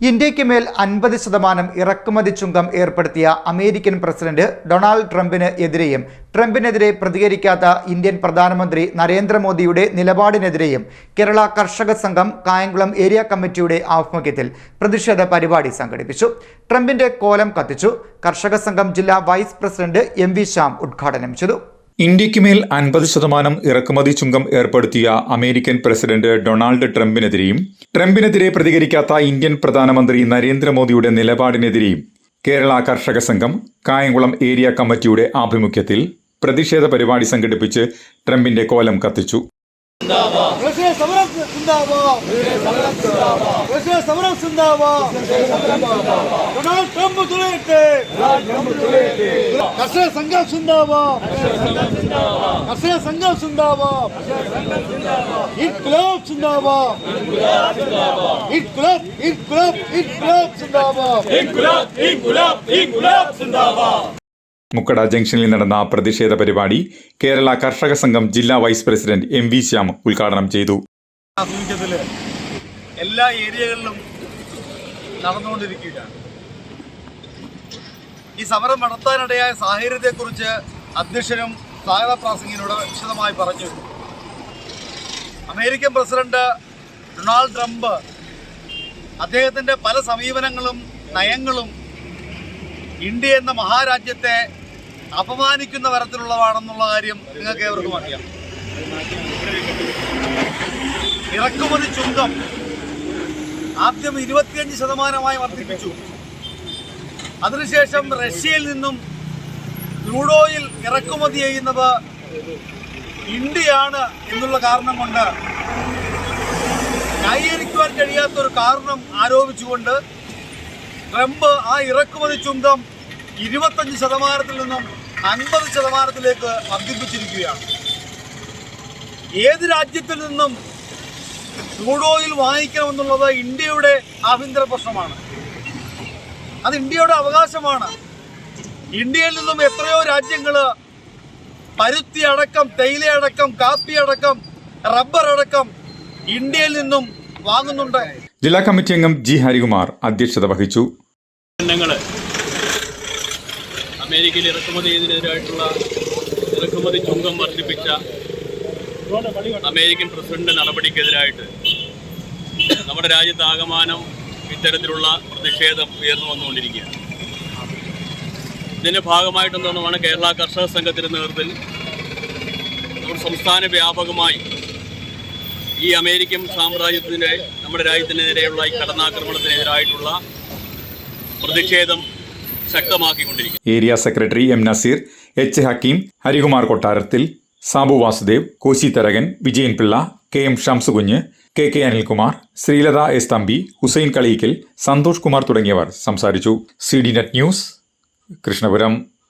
ഇന്ത്യയ്ക്ക് മേൽ അൻപത് ശതമാനം ഇറക്കുമതി ചുങ്കം ഏർപ്പെടുത്തിയ അമേരിക്കൻ പ്രസിഡന്റ് ഡൊണാൾഡ് ട്രംപിന് എതിരെയും ട്രംപിനെതിരെ പ്രതികരിക്കാത്ത ഇന്ത്യൻ പ്രധാനമന്ത്രി നരേന്ദ്രമോദിയുടെ നിലപാടിനെതിരെയും കേരള കർഷക സംഘം കായംകുളം ഏരിയ കമ്മിറ്റിയുടെ ആഭിമുഖ്യത്തിൽ പ്രതിഷേധ പരിപാടി സംഘടിപ്പിച്ചു. ട്രംപിന്റെ കോലം കത്തിച്ചു. കർഷക സംഘം ജില്ലാ vice president M V Shyam ഉദ്ഘാടനം ചെയ്തു. ഇന്ത്യയ്ക്ക് മേൽ അൻപത് ശതമാനം ഇറക്കുമതി ചുങ്കം ഏർപ്പെടുത്തിയ അമേരിക്കൻ പ്രസിഡന്റ് ഡൊണാൾഡ് ട്രംപിനെതിരെയും ട്രംപിനെതിരെ പ്രതികരിക്കാത്ത ഇന്ത്യൻ പ്രധാനമന്ത്രി നരേന്ദ്രമോദിയുടെ നിലപാടിനെതിരെയും കേരള കർഷക സംഘം കായംകുളം ഏരിയ കമ്മിറ്റിയുടെ ആഭിമുഖ്യത്തിൽ പ്രതിഷേധ പരിപാടി സംഘടിപ്പിച്ച് ട്രംപിന്റെ കോലം കത്തിച്ചു. കർഷക സമരം സിന്ദാബാദ് സിന്ദാബാദ് ഡൊണാൾഡ് ട്രംപ് തുളയട്ടെ കർഷക സംഘം സിന്ദാബാദ് കർഷക സംഘം സിന്ദാബാദ് ഇൻക്ലാബ് സിന്ദാബാദ് ഇൻക്ലാബ് ഇൻക്ലാബ് ഇൻക്ലാബ് സിന്ദാബാദ് മുക്കട ജംഗ്ഷനിൽ നടന്ന പ്രതിഷേധ പരിപാടി കേരള കർഷക സംഘം ജില്ലാ vice president M V Shyam ഉദ്ഘാടനം ചെയ്തു. എല്ലാ ഏരിയകളിലും നടന്നുകൊണ്ടിരിക്കുകയാണ്. ഈ സമരം നടത്താനിടയായ സാഹചര്യത്തെക്കുറിച്ച് അധ്യക്ഷനും സാഗത പ്രാസംഗികനോട് വിശദമായി പറഞ്ഞു. അമേരിക്കൻ പ്രസിഡന്റ് ഡൊണാൾഡ് ട്രംപ് അദ്ദേഹത്തിന്റെ പല സമീപനങ്ങളും നയങ്ങളും ഇന്ത്യ എന്ന മഹാരാജ്യത്തെ അപമാനിക്കുന്ന തരത്തിലുള്ളതാണെന്നുള്ള കാര്യം നിങ്ങൾക്ക് ഏവർക്കും അറിയാം. ഇറക്കുമതി ചുങ്കം ആദ്യം ഇരുപത്തിയഞ്ച് ശതമാനമായി വർദ്ധിപ്പിച്ചു. അതിനുശേഷം റഷ്യയിൽ നിന്നും ക്രൂഡ് ഓയിൽ ഇറക്കുമതി ചെയ്യുന്നത് ഇന്ത്യയാണ് എന്നുള്ള കാരണം കൊണ്ട് ന്യായീകരിക്കുവാൻ കഴിയാത്തൊരു കാരണം ആരോപിച്ചുകൊണ്ട് ട്രംപ് ആ ഇറക്കുമതി ചുങ്കം ഇരുപത്തഞ്ച് ശതമാനത്തിൽ നിന്നും അൻപത് ശതമാനത്തിലേക്ക് വർദ്ധിപ്പിച്ചിരിക്കുകയാണ്. ഏത് രാജ്യത്തിൽ നിന്നും ക്രൂഡ് ഓയിൽ വാങ്ങിക്കണമെന്നുള്ളത് ഇന്ത്യയുടെ ആഭ്യന്തര പ്രശ്നമാണ്. അത് ഇന്ത്യയുടെ അവകാശമാണ്. ഇന്ത്യയിൽ നിന്നും എത്രയോ രാജ്യങ്ങൾ പരുത്തി അടക്കം തേയില അടക്കം കാപ്പി അടക്കം റബ്ബർ അടക്കം ഇന്ത്യയിൽ നിന്നും വാങ്ങുന്നുണ്ട്. ജില്ലാ കമ്മിറ്റി അംഗം ജി ഹരികുമാർ അധ്യക്ഷത വഹിച്ചു. അമേരിക്കയിൽ ഇറക്കുമതി ചെയ്തതിനെതിരായിട്ടുള്ള ഇറക്കുമതി ചുങ്കം വർദ്ധിപ്പിച്ച അമേരിക്കൻ പ്രസിഡന്റ് നടപടിക്കെതിരായിട്ട് നമ്മുടെ രാജ്യത്ത് ആകമാനം ഇത്തരത്തിലുള്ള പ്രതിഷേധം ഉയർന്നു വന്നുകൊണ്ടിരിക്കുകയാണ്. ഇതിന്റെ ഭാഗമായിട്ടെന്താണ് കേരള കർഷക സംഘത്തിന്റെ നേതൃത്വത്തിൽ നമ്മുടെ സംസ്ഥാന വ്യാപകമായി ഈ അമേരിക്കൻ സാമ്രാജ്യത്തിന്റെ നമ്മുടെ രാജ്യത്തിനെതിരെയുള്ള ഈ കടന്നാക്രമണത്തിനെതിരായിട്ടുള്ള പ്രതിഷേധം ശക്തമാക്കിക്കൊണ്ടിരിക്കും area secretary M Naseer H Hakeem Harikumar Kottarathil Sabu Vasudev Koshy Tharakan Vijayan Pillai K M Shamsukunju K K Anilkumar Sreelatha S Thampi Hussain Kaleekkal Santhosh Kumar തുടങ്ങിയവർ സംസാരിച്ചു. C D net news Krishnapuram.